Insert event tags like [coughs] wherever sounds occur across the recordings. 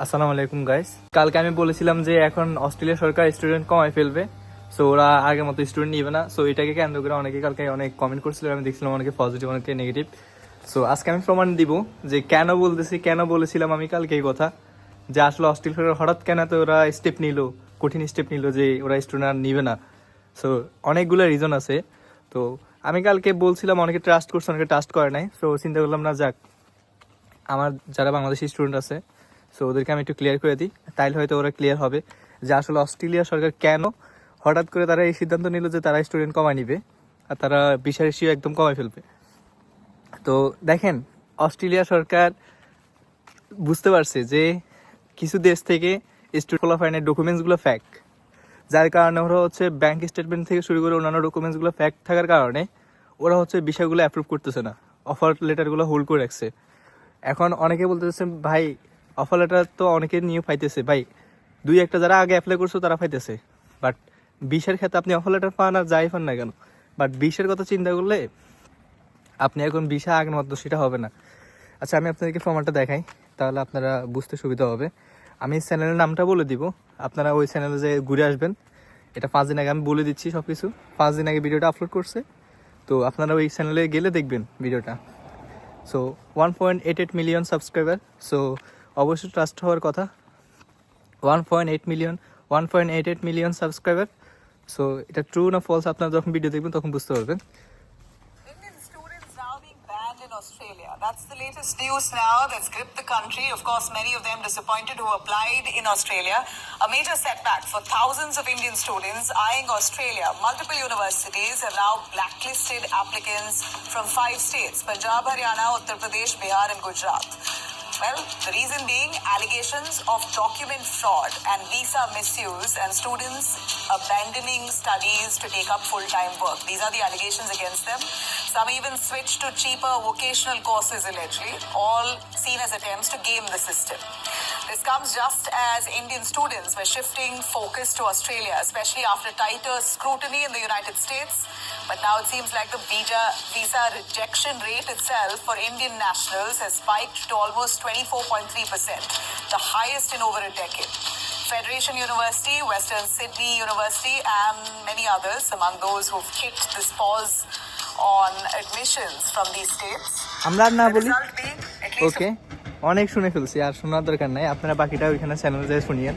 আসসালামু আলাইকুম গাইস কালকে আমি বলেছিলাম যে এখন অস্ট্রেলিয়া সরকার স্টুডেন্ট কমাই ফেলবে সো ওরা আগের মতো স্টুডেন্ট নিবে না। সো এটাকে কেন্দ্র করে অনেকে কালকে অনেক কমেন্ট করছিল, আমি দেখছিলাম অনেকে পজিটিভ অনেকে নেগেটিভ সো আজকে আমি প্রমাণ দিব যে কেন বলতেছি, কেন বলেছিলাম আমি কালকে এই কথা, যে আসলে অস্ট্রেলিয়া সরকার হঠাৎ কেন তো ওরা স্টেপ নিল, কঠিন স্টেপ নিল যে ওরা স্টুডেন্ট আর নিবে না। সো অনেকগুলো রিজন আছে। তো আমি কালকে বলছিলাম অনেকে ট্রাস্ট করছে, অনেকে ট্রাস্ট করে নাই। সো চিন্তা করলাম, না যাক, আমার যারা বাংলাদেশি স্টুডেন্ট আছে সো ওদেরকে আমি একটু ক্লিয়ার করে দিই। তাইলে হয়তো ওরা ক্লিয়ার হবে যে আসলে অস্ট্রেলিয়া সরকার কেন হঠাৎ করে তারা এই সিদ্ধান্ত নিল যে তারা স্টুডেন্ট কমায় নিবে আর তারা রেশিও একদম কমায় ফেলবে। তো দেখেন, অস্ট্রেলিয়া সরকার বুঝতে পারছে যে কিছু দেশ থেকে স্টুডেন্ট ফলাফাইনের ডকুমেন্টসগুলো ফ্যাক যার কারণে ওরা হচ্ছে ব্যাংক স্টেটমেন্ট থেকে শুরু করে অন্যান্য ডকুমেন্টসগুলো ফ্যাক্ট থাকার কারণে ওরা হচ্ছে বিষয়গুলো অ্যাপ্রুভ করতেছে না। অফার লেটারগুলো হোল্ড করে রাখছে। এখন অনেকে বলতেছে, ভাই অফার লেটার তো অনেকে নিয়ে পাইতেছে ভাই, দুই একটা যারা আগে অ্যাপ্লাই করছ তারা পাইতেছে বাট বিশের ক্ষেত্রে আপনি অফার লেটার পান আর যাই পান না কেন? বাট বিশের কথা চিন্তা করলে আপনি এখন বিশা আগের মতো সেটা হবে না। আচ্ছা আমি আপনাদেরকে ফর্মাটটা দেখাই, তাহলে আপনারা বুঝতে সুবিধা হবে। আমি চ্যানেলের নামটা বলে দিব। আপনারা ওই চ্যানেলে যে ঘুরে আসবেন, এটা পাঁচ দিন আগে আমি বলে দিচ্ছি সব কিছু পাঁচ দিন আগে ভিডিওটা আপলোড করছে। তো আপনারা ওই চ্যানেলে গেলে দেখবেন ভিডিওটা। So one point eight eight million subscriber so অবশ্যই ট্রাস্ট হওয়ার কথা one point eight million one point eight eight million subscriber so এটা ট্রু না ফলস আপনারা যখন ভিডিও দেখবেন তখন বুঝতে পারবেন Indian students now being banned in Australia. That's the latest news now that's gripped the country. Of course, many of them disappointed who applied in Australia. A major setback for thousands of Indian students eyeing Australia. Multiple universities have now blacklisted applicants from five states Punjab, Haryana, Uttar Pradesh, Bihar, and Gujarat. Well, the reason being allegations of document fraud and visa misuse and students abandoning studies to take up full-time work. These are the allegations against them. Some even switched to cheaper vocational courses allegedly, all seen as attempts to game the system. This comes just as Indian students were shifting focus to Australia, especially after tighter scrutiny in the United States. But now it seems like the visa, visa rejection rate itself for Indian nationals has spiked to almost 24.3%, the highest in over a decade. Federation University, Western Sydney University, and many others among those who've kicked this pause on admissions from these states. আমরা না বলি ওকে অনেক শুনে ফেলছি আর শোনার দরকার নাই আপনারা বাকিটা ওইখানে চ্যানেলে যাই শুনিয়েন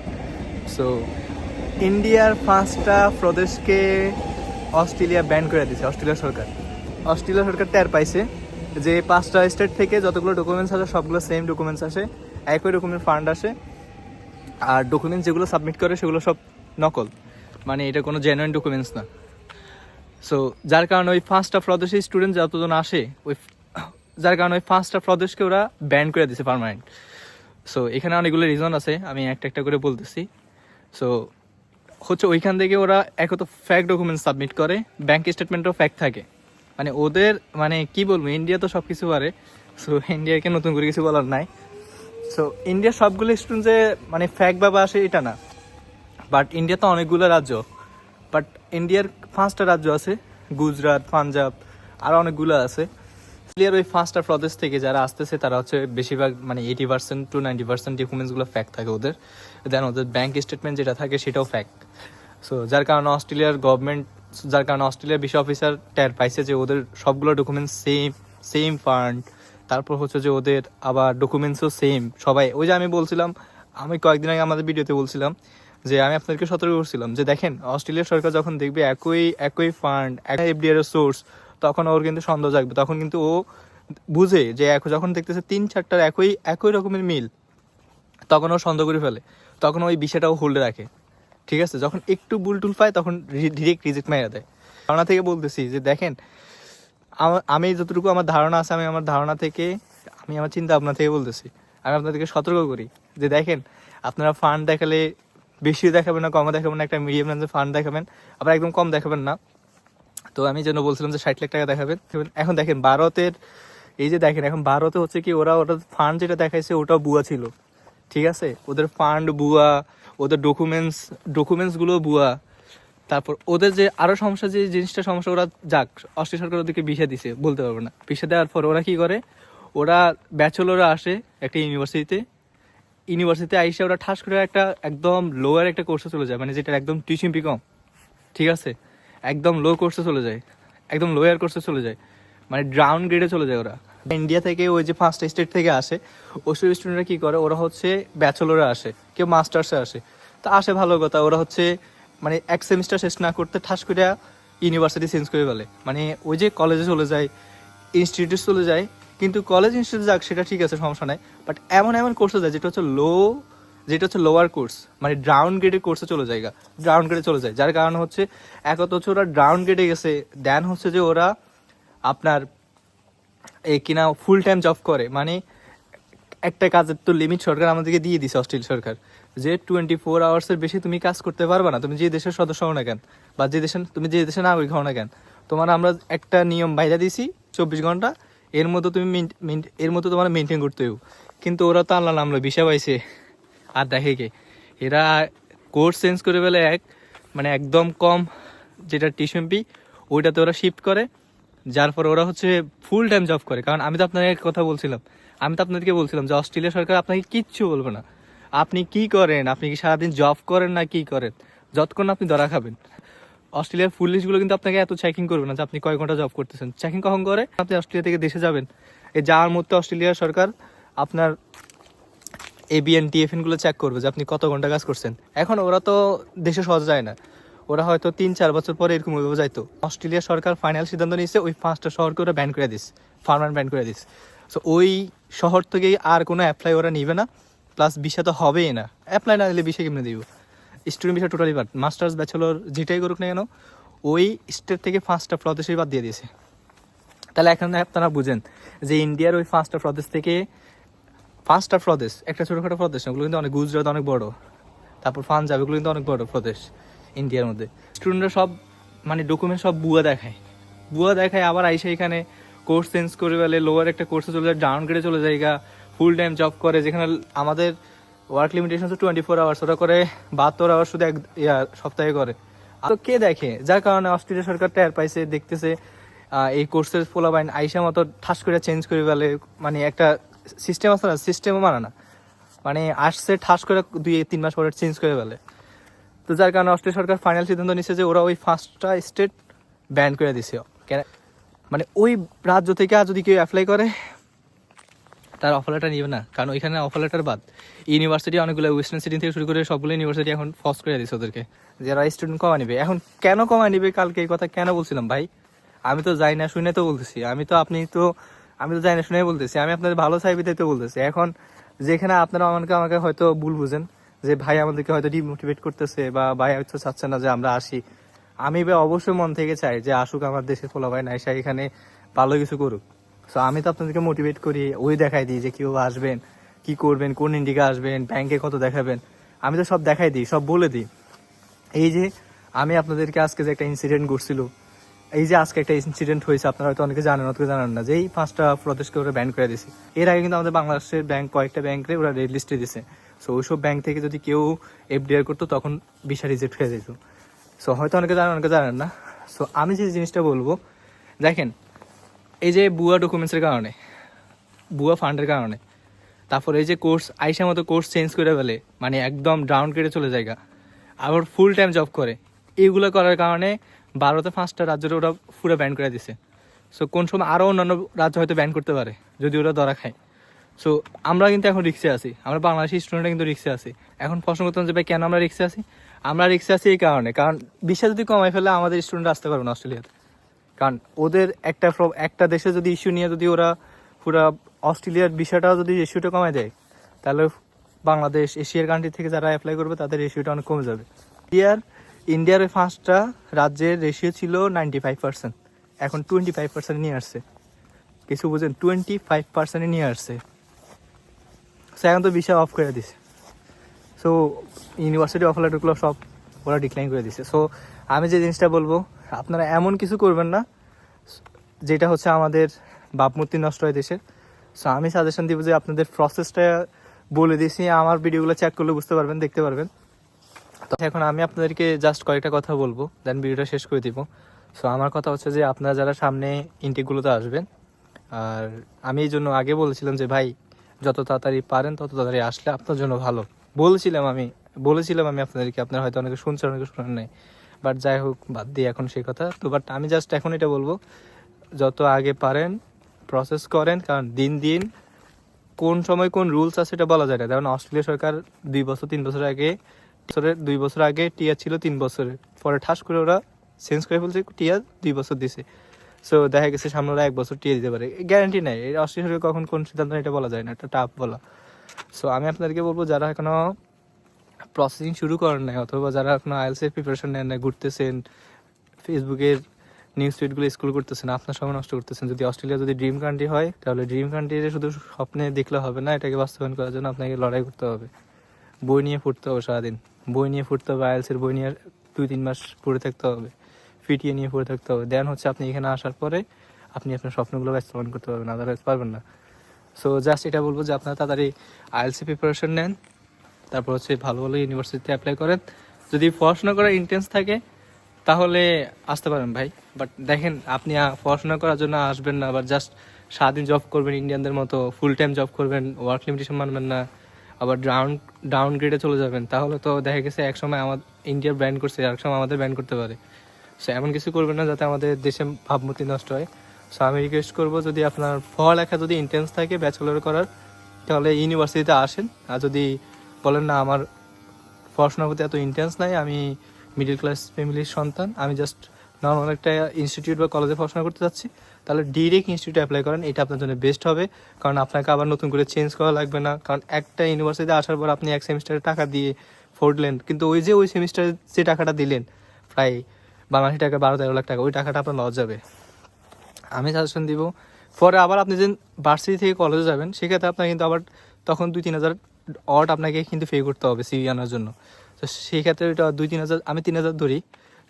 সো ইন্ডিয়ার পাঁচটা প্রদেশকে অস্ট্রেলিয়া ব্যান করে দিয়েছে অস্ট্রেলিয়া সরকার। অস্ট্রেলিয়া সরকার টের পাইছে যে পাঁচটা স্টেট থেকে যতগুলো ডকুমেন্টস আসে, সবগুলো সেম ডকুমেন্টস আসে, একই রকমের ফান্ড আসে, আর ডকুমেন্টস যেগুলো সাবমিট করে সেগুলো সব নকল। মানে এটা কোনো জেনুইন ডকুমেন্টস না। সো যার কারণে ওই পাঁচটা প্রদেশের স্টুডেন্ট যতজন আসে, ওই [coughs] যার কারণে ওই পাঁচটা প্রদেশকে ওরা ব্যান করে দিছে পার্মানেন্ট সো এখানে অনেকগুলো রিজন আছে, আমি একটা একটা করে বলতেছি। সো হচ্ছে ওইখান থেকে ওরা এক তো ফ্যাক ডকুমেন্ট সাবমিট করে ব্যাংক স্টেটমেন্টও ফ্যাক থাকে। মানে ওদের মানে কি বলব ইন্ডিয়া তো সব কিছু পারে সো ইন্ডিয়াকে নতুন করে কিছু বলার নাই। সো ইন্ডিয়ার সবগুলো স্টুডেন্ট যে মানে ফ্যাক বাবা আসে এটা না। বাট ইন্ডিয়া তো অনেকগুলো রাজ্য। বাট ইন্ডিয়ার পাঁচটা রাজ্য আছে গুজরাট পাঞ্জাব আর অনেকগুলো আছে। ক্লিয়ার ওই পাঁচটা প্রদেশ থেকে যারা আসতেছে, তারা হচ্ছে বেশিরভাগ মানে eighty percent to ninety percent ডকুমেন্টসগুলো ফ্যাক থাকে ওদের। দেন ওদের ব্যাঙ্ক স্টেটমেন্ট যেটা থাকে, সেটাও ফ্যাক সো যার কারণে অস্ট্রেলিয়ার গভর্নমেন্ট যার কারণে অস্ট্রেলিয়ার বিশ্ব অফিসার ট্যার পাইছে যে ওদের সবগুলো ডকুমেন্টস সেম সেম ফান্ড তারপর হচ্ছে যে ওদের আবার ডকুমেন্টসও সেম সবাই, ওই যে আমি বলছিলাম, আমি কয়েকদিন আগে আমাদের ভিডিওতে বলছিলাম যে আমি আপনাদেরকে সতর্ক করছিলাম যে দেখেন অস্ট্রেলিয়া সরকার যখন দেখবে একই একই ফান্ড একই এফডিআর সোর্স তখন ওর কিন্তু সন্দেহ জাগবে। তখন কিন্তু ও বুঝে যে যখন দেখতেছে তিন চারটার একই একই রকমের মিল, তখন ও সন্দেহ করে ফেলে। তখন ওই বিষয়টাও হোল্ডে রাখে। ঠিক আছে? যখন একটু বুলটুল পায়, তখন ডিরেক্ট রিজেক্ট মেরে দেয়। ধারণা থেকে বলতেছি যে, দেখেন, আমি যতটুকু আমার ধারণা আছে, আমি আমার ধারণা থেকে, আমি আমার চিন্তা ভাবনা থেকে বলতেছি। আমি আপনাদেরকে সতর্ক করি যে, দেখেন, আপনারা ফান্ড দেখালে বেশি দেখাবেন না, কমও দেখাবেন না, একটা মিডিয়াম রেঞ্জের ফান্ড দেখাবেন, আবার একদম কম দেখাবেন না। তো আমি যেন বলছিলাম যে, ষাট লাখ টাকা দেখাবেন। এখন দেখেন ভারতের এই যে দেখেন, এখন ভারতে হচ্ছে কি, ওরা ওটা ফান্ড যেটা দেখাইছে, ওটাও বুয়া ছিল। ঠিক আছে? ওদের ফান্ড বুয়া ওদের ডকুমেন্টস ডকুমেন্টসগুলো বুয়া। তারপর ওদের যে আরও সমস্যা, যে জিনিসটা সমস্যা, ওরা যাক, অস্ট্রেলিয়া সরকার ওদেরকে ভিসা দিছে, বলতে পারব না। ভিসা দেওয়ার পর ওরা কী করে? ওরা ব্যাচেলররা আসে একটা ইউনিভার্সিটিতে ইউনিভার্সিটিতে আইসে ওরা ঠাস করে একটা একদম লোয়ার একটা কোর্সে চলে যায় মানে যেটা একদম টিচিং কম। ঠিক আছে? একদম লো কোর্সে চলে যায়। একদম লোয়ার কোর্সে চলে যায়। মানে ডাউন গ্রেডে চলে যায় ওরা। ইন্ডিয়া থেকে ওই যে ফার্স্ট স্টেট থেকে আসে ওইসব স্টুডেন্টরা কী করে? ওরা হচ্ছে ব্যাচেলরে আসে, কেউ মাস্টার্সে আসে। তা আসে ভালো কথা, ওরা হচ্ছে মানে এক সেমিস্টার শেষ না করতে ঠাস করে ইউনিভার্সিটি চেঞ্জ করে ফেলে। মানে ওই যে কলেজে চলে যায় ইনস্টিটিউট চলে যায়, কিন্তু কলেজ ইনস্টিটিউট যাক, সেটা ঠিক আছে, সমস্যা নাই। বাট এমন এমন কোর্সে যায় যেটা হচ্ছে লো যেটা হচ্ছে লোয়ার কোর্স মানে ডাউন গ্রেডের কোর্সে চলে যায় ডাউন গ্রেডে চলে যায়। যার কারণ হচ্ছে এক হচ্ছে ওরা ডাউন গ্রেডে গেছে দেন হচ্ছে যে ওরা আপনার এই কিনা ফুল টাইম জব করে। মানে একটা কাজের তো লিমিট সরকার আমাদেরকে দিয়ে দিছে অস্ট্রেল সরকার। যে টোয়েন্টি ফোর আওয়ার্সের বেশি তুমি কাজ করতে পারবে না। তুমি যে দেশের সদস্য হও না কেন? বা যে দেশের, তুমি যে দেশের নাগরিক হও না কেন? তোমার আমরা একটা নিয়ম বাইরে দিছি, চব্বিশ ঘণ্টা। এর মধ্যে তুমি এর মতো তোমার মেনটেন করতে কিন্তু ওরা তো আনলাম আমরা বিষা পাইছে। আর দেখে কে? এরা কোর্স চেঞ্জ করে ফেলে এক মানে একদম কম যেটা টিউশন ফি ওইটাতে ওরা শিফট করে। যার পর ওরা হচ্ছে ফুল টাইম জব করে। কারণ আমি তো আপনাকে কথা বলছিলাম। আমি তো আপনাদেরকে বলছিলাম যে অস্ট্রেলিয়া সরকার আপনাকে কিচ্ছু বলবে না। আপনি কি করেন? আপনি কি সারাদিন জব করেন না কি করেন? যতক্ষণ আপনি ধরা খাবেন। অস্ট্রেলিয়ার পুলিশগুলো কিন্তু আপনাকে এত চেকিং করবে না যে আপনি কয় ঘণ্টা জব করতেছেন। চেকিং কখন করে? আপনি অস্ট্রেলিয়া থেকে দেশে যাবেন। এই যাওয়ার মধ্যে অস্ট্রেলিয়া সরকার আপনার এবিএন টিএফএনগুলো চেক করবে যে আপনি কত ঘণ্টা কাজ করছেন। এখন ওরা তো দেশে সহজ যায় না। ওরা হয়তো তিন, চার বছর পরে এরকম ওইভাবে যাইতো। অস্ট্রেলিয়া সরকার ফাইনাল সিদ্ধান্ত নিয়েছে, ওই পাঁচটা শহরকে ওরা ব্যান করে দিস ফার্মান ব্যান করে দিস। সো ওই শহর থেকেই আর কোনো অ্যাপ্লাই ওরা নিবে না প্লাস বিষয় তো হবেই না। অ্যাপ্লাই না দিলে বিষয় কেমনে দিব? স্টুডেন্ট বিষয় টোটালি বাদ। মাস্টার্স ব্যাচেলর যেটাই করুক না কেন, ওই স্টেট থেকে পাঁচটা প্রদেশেই বাদ দিয়ে দিয়েছে। তাহলে এখন আপনারা বুঝেন যে ইন্ডিয়ার ওই পাঁচটা প্রদেশ থেকে পাঁচটা প্রদেশ একটা ছোটোখাটো প্রদেশ ওগুলো কিন্তু অনেক গুজরাট অনেক বড়। তারপর পাঞ্জাব, এগুলো কিন্তু অনেক বড় প্রদেশ ইন্ডিয়ার মধ্যে। স্টুডেন্টরা সব মানে ডকুমেন্ট সব বুয়া দেখায়। বুয়া দেখায়, আবার আইসে এখানে কোর্স চেঞ্জ করে ফেলে লোয়ার একটা কোর্সে চলে যায় ডাউন গ্রেডে চলে যায় ফুল টাইম জব করে, যেখানে আমাদের ওয়ার্ক লিমিটেশন তো টোয়েন্টি ফোর আওয়ার্স ওরা করে বাহাত্তর আওয়ার শুধু এক সপ্তাহে করে। তো কে দেখে? যার কারণে অস্ট্রেলিয়া সরকার টের পাইছে, দেখতেছে এই কোর্সের ফোলাবাইন আইসা মতো ঠাস করে চেঞ্জ করে ফেলে মানে একটা সিস্টেম আছে না সিস্টেমও মানে না। মানে আসছে ঠাস করে দুই, তিন মাস পরে চেঞ্জ করে ফেলে। তো যার কারণে অস্ট্রেলিয়া সরকার ফাইনাল সিদ্ধান্ত নিচ্ছে যে ওরা ওই ফার্স্টটা স্টেট ব্যান করে দিছে মানে ওই রাজ্য থেকে আর যদি কেউ অ্যাপ্লাই করে, তার অফার লেটার নিবে না। কারণ ওইখানে অফার লেটার বাদ। ইউনিভার্সিটি অনেকগুলো ওয়েস্টার্ন সিটি থেকে শুরু করে সবগুলো ইউনিভার্সিটি এখন ফর্স করে দিচ্ছে ওদেরকে। যারা স্টুডেন্ট কমা নিবে। এখন কেন কমা নিবে? কালকে এই কথা কেন বলছিলাম ভাই? আমি তো যাই না শুনে তো বলতেছি। আমি তো আপনি তো, আমি তো যাই না শুনে বলতেছি। আমি আপনাদের ভালো চাইবিতে তো বলতেছি। এখন যেখানে আপনারা আমাকে আমাকে হয়তো ভুল বুঝেন। যে ভাই আমাদেরকে হয়তো ডিমোটিভেট করতেছে বা ভাই হয়তো চাচ্ছে না যে আমরা আসি। আমি ভাই অবশ্যই মন থেকে চাই যে আসুক আমার দেশে ফলো ভাই নাইসা এখানে ভালো কিছু করুক। সো আমি তো আপনাদেরকে মোটিভেট করি, ওই দেখাই দিই যে কীভাবে আসবেন, কি করবেন, কোন ইন্ডিকা আসবেন ব্যাংকে কত দেখাবেন। আমি তো সব দেখাই দিই, সব বলে দিই। এই যে আমি আপনাদেরকে আজকে যে একটা ইনসিডেন্ট ঘটছিল এই যে আজকে একটা ইনসিডেন্ট হয়েছে, আপনারা হয়তো অনেকে জানেন অনেকে জানেন না, যে এই পাঁচটা প্রদেশকে ওরা ব্যান করে দিয়েছে এর আগে কিন্তু আমাদের বাংলাদেশের ব্যাংক কয়েকটা ব্যাংকে ওরা রেড লিস্টে দিছে। সো ওইসব ব্যাংক থেকে যদি কেউ এফডিআর করতো, তখন ভিসা রিজেক্ট হয়ে যেত। সো হয়তো অনেকে জানেন অনেকে জানেন না। সো আমি যে জিনিসটা বলব, দেখেন, এই যে বুয়া ডকুমেন্টসের কারণে, বুয়া ফান্ডের কারণে, তারপর এই যে কোর্স আইসা মতো কোর্স চেঞ্জ করে ফেলে মানে একদম ডাউন কেটে চলে জায়গা, আবার ফুল টাইম জব করে এইগুলো করার কারণে ভারতে পাঁচটা রাজ্যের ওরা পুরো ব্যান করে দিছে। সো কোন সময় আরও অন্যান্য রাজ্য হয়তো ব্যান করতে পারে, যদি ওরা ধরা খায়। সো আমরা কিন্তু এখন রিক্সে আছি। আমরা বাংলাদেশি স্টুডেন্টরা কিন্তু রিক্সে আছি। এখন প্রশ্ন করতাম যে, ভাই, কেন আমরা রিক্সে আছি? আমরা রিক্সে আছি এই কারণে। কারণ বিশ্বা যদি কমাই ফেলে, আমাদের স্টুডেন্ট আসতে পারবে না অস্ট্রেলিয়াতে। কারণ ওদের একটা একটা দেশে যদি ইস্যু নিয়ে যদি ওরা পুরো অস্ট্রেলিয়ার বিষয়টাও যদি ইস্যুটা কমায় দেয়, তাহলে বাংলাদেশ, এশিয়ার কান্ট্রি থেকে যারা অ্যাপ্লাই করবে, তাদের রেশিওটা অনেক কমে যাবে। ইন্ডিয়ার ইন্ডিয়ার ওই পাঁচটা রাজ্যের রেশিও ছিল নাইনটি ফাইভ পার্সেন্ট এখন টোয়েন্টি ফাইভ পার্সেন্ট নিয়ে আসছে। কিছু বুঝেন? টোয়েন্টি ফাইভ পার্সেন্টে নিয়ে আসছে। সো এখন তো বিষয় অফ করে দিছে। সো ইউনিভার্সিটি অফ লেটারগুলো সব ওরা ডিক্লাইন করে দিছে। সো আমি যে জিনিসটা বলব, আপনারা এমন কিছু করবেন না, যেটা হচ্ছে আমাদের বাপমূর্তি নষ্ট হয় দেশের। সো আমি সাজেশন দিব যে আপনাদের প্রসেসটা বলে দিয়েছি আমার ভিডিওগুলো চেক করলে বুঝতে পারবেন, দেখতে পারবেন। তো এখন আমি আপনাদেরকে জাস্ট কয়েকটা কথা বলব দেন ভিডিওটা শেষ করে দিব। সো আমার কথা হচ্ছে যে আপনারা যারা সামনে ইনটেকগুলোতে আসবেন, আর আমি এই জন্য আগে বলেছিলাম যে, ভাই যত তাড়াতাড়ি পারেন, তত তাড়াতাড়ি আসলে আপনার জন্য ভালো। বলেছিলাম আমি বলেছিলাম আমি আপনাদেরকে, আপনারা হয়তো অনেকে শুনছেন, অনেকে শুনেন নাই। বাট যাই হোক, বাদ দিয়ে এখন সেই কথা। তো বাট আমি জাস্ট এখন এটা বলব, যত আগে পারেন প্রসেস করেন, কারণ দিন দিন কোন সময় কোন রুলস আছে সেটা বলা যায় না। যেমন অস্ট্রেলিয়া সরকার দুই বছর, তিন বছর আগে বছরের দুই বছর আগে টিয়ার ছিল তিন বছরের। পরে ঠাস করে ওরা চেঞ্জ করে ফেলছে টিয়ার দুই বছর দিছে। সো দেখা গেছে সামনে ওরা এক বছর টিয়ে দিতে পারে। গ্যারান্টি নাই। অস্ট্রেলিয়া সরকার কখন কোন সিদ্ধান্ত এটা বলা যায় না। এটা টাফ বলা। সো আমি আপনাদেরকে বলব, যারা এখনও প্রসেসিং শুরু করেন নাই, অথবা যারা এখনও আইএলসের প্রিপারেশন নেন না ঘুরতেছেন ফেসবুকের নিউজ ফিডগুলো স্কুল করতেছেন, আপনার সময় নষ্ট করতেছেন, যদি অস্ট্রেলিয়া যদি ড্রিম কান্ট্রি হয়, তাহলে ড্রিম কান্ট্রিতে শুধু স্বপ্নে দেখলে হবে না, এটাকে বাস্তবায়ন করার জন্য আপনাকে লড়াই করতে হবে। বই নিয়ে ফুটতে হবে সারাদিন। বই নিয়ে ফুটতে হবে আইএলসের বই নিয়ে দুই তিন মাস পড়ে থাকতে হবে। ফিটিয়ে নিয়ে পড়ে থাকতে হবে। দেন হচ্ছে আপনি এখানে আসার পরে আপনি আপনার স্বপ্নগুলো বাস্তবায়ন করতে পারবেন আদারওয়াইজ পারবেন না। সো জাস্ট এটা বলব যে আপনারা তাড়াতাড়ি আইএলসি প্রিপারেশন নেন, তারপর হচ্ছে ভালো ভালো ইউনিভার্সিটিতে অ্যাপ্লাই করেন। যদি পড়াশোনা করার ইন্টেন্স থাকে, তাহলে আসতে পারেন ভাই। বাট দেখেন, আপনি পড়াশোনা করার জন্য আসবেন না, আবার জাস্ট সারাদিন জব করবেন ইন্ডিয়ানদের মতো ফুল টাইম জব করবেন ওয়ার্ক লিমিটেশন মানবেন না, আবার ডাউন ডাউন গ্রেডে চলে যাবেন। তাহলে তো দেখা গেছে, একসময় আমার ইন্ডিয়ার ব্যান্ড করছে আর সময় আমাদের ব্যান্ড করতে পারে। সো এমন কিছু করবেন না যাতে আমাদের দেশে ভাবমূর্তি নষ্ট হয়। সো আমি রিকোয়েস্ট করব যদি আপনার পড়ালেখা যদি ইন্টেন্স থাকে ব্যাচেলর করার, তাহলে ইউনিভার্সিটিতে আসেন। আর যদি বলেন না, আমার পড়াশোনার প্রতি এত ইন্টেন্স নাই, আমি মিডিল ক্লাস ফ্যামিলির সন্তান, আমি জাস্ট নর্মাল একটা ইনস্টিটিউট বা কলেজে পড়াশোনা করতে চাচ্ছি, তাহলে ডিরেক্ট ইনস্টিটিউটে অ্যাপ্লাই করেন, এটা আপনার জন্য বেস্ট হবে। কারণ আপনাকে আবার নতুন করে চেঞ্জ করা লাগবে না। কারণ একটা ইউনিভার্সিটিতে আসার পর আপনি এক সেমিস্টারে টাকা দিয়ে ফোরলেন, কিন্তু ওই যে ওই সেমিস্টারে যে টাকাটা দিলেন, প্রায় বাংলাদেশি টাকা বারো তেরো লাখ টাকা, ওই টাকাটা আপনার লস যাবে। আমি সাজেশন দিব, পরে আবার আপনি যে ভার্সিটি থেকে কলেজে যাবেন, সেক্ষেত্রে আপনার কিন্তু আবার তখন দুই, তিন হাজার অট আপনাকে কিন্তু পে করতে হবে সিভি আনার জন্য। তো সেই ক্ষেত্রে ওইটা দুই, তিন হাজার, আমি তিন হাজার ধরি,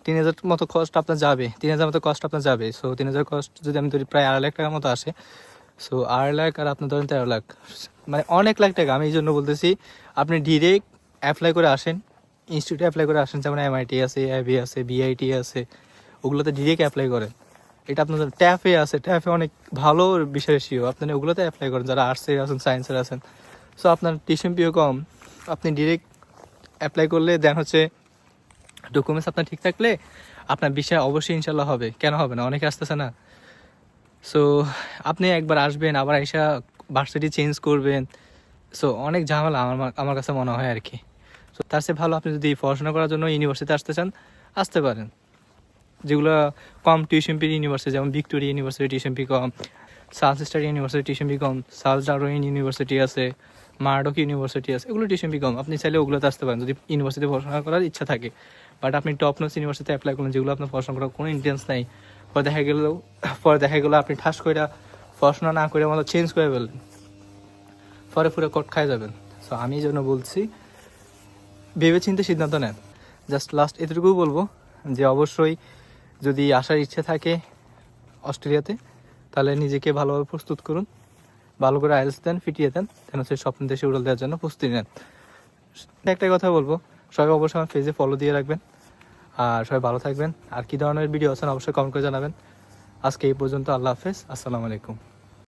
তিন হাজার মতো কস্ট আপনার যাবে, তিন হাজার মতো কস্ট আপনার যাবে। সো তিন হাজার কস্ট যদি আমি ধরি প্রায় আড়াই লাখ টাকার মতো আসে। সো আড়াই লাখ আর আপনার ধরেন তেরো লাখ। মানে অনেক লাখ টাকা, আমি এই জন্য বলতেছি, আপনি ডিরেক্ট অ্যাপ্লাই করে আসেন। ইনস্টিটিউটে অ্যাপ্লাই করে আসেন, যেমন এমআইটি আছে আইবি আছে বিআইটি আছে, ওগুলোতে ডিরেক্ট অ্যাপ্লাই করেন। এটা আপনাদের ট্যাফে আছে ট্যাফে অনেক ভালো বিষয় শিও আপনি ওগুলোতে অ্যাপ্লাই করেন, যারা আর্টসের আছেন সায়েন্সের আছেন। সো আপনার টিউশন পিও কম। আপনি ডিরেক্ট অ্যাপ্লাই করলে দেন হচ্ছে ডকুমেন্টস আপনার ঠিক থাকলে, আপনার বিষয় অবশ্যই ইনশাল্লাহ হবে। কেন হবে না? অনেকে আসতেছে না। সো আপনি একবার আসবেন, আবার এসা ভার্সিটি চেঞ্জ করবেন। সো অনেক ঝামেলা আমার আমার কাছে মনে হয় আর কি। তো তার চেয়ে ভালো আপনি যদি পড়াশোনা করার জন্য ইউনিভার্সিটিতে আসতে চান, আসতে পারেন। যেগুলো কম টিউশন ফি ইউনিভার্সিটি যেমন ভিক্টোরিয়া ইউনিভার্সিটি টিউশন ফি কম, south star university tuition fee কম, সাউথ ডারোইন ইউনিভার্সিটি আছে, মার্ডক ইউনিভার্সিটি আছে, এগুলো টিউশন ফি কম। আপনি চাইলে ওগুলোতে আসতে পারেন যদি ইউনিভার্সিটি পড়াশোনা করার ইচ্ছা থাকে। বাট আপনি টপ নোস ইউনিভার্সিটিতে অ্যাপ্লাই করলেন যেগুলো আপনার পড়াশোনা করার কোনো ইন্টেন্স নাই। পরে দেখা গেল, পরে দেখা গেলো আপনি ঠাস করে পড়াশোনা না করে মতো চেঞ্জ করে ফেললেন। পরে পুরো কট খাই যাবেন। সো আমি এই জন্য বলছি ভেবে চিন্তে সিদ্ধান্ত নেন। জাস্ট লাস্ট এতটুকুই বলব যে অবশ্যই যদি আসার ইচ্ছে থাকে অস্ট্রেলিয়াতে, তাহলে নিজেকে ভালোভাবে প্রস্তুত করুন, ভালো করে আইএলস দেন ফিটিয়ে দেন, যেন হচ্ছে স্বপ্ন দেশে উড়াল দেওয়ার জন্য প্রস্তুতি নেন। একটাই কথা বলব, সবাই অবশ্যই আমার পেজে ফলো দিয়ে রাখবেন, আর সবাই ভালো থাকবেন। আর কি ধরনের ভিডিও আছেন অবশ্যই কমেন্ট করে জানাবেন। আজকে এই পর্যন্ত, আল্লাহ হাফেজ, আসসালামু আলাইকুম।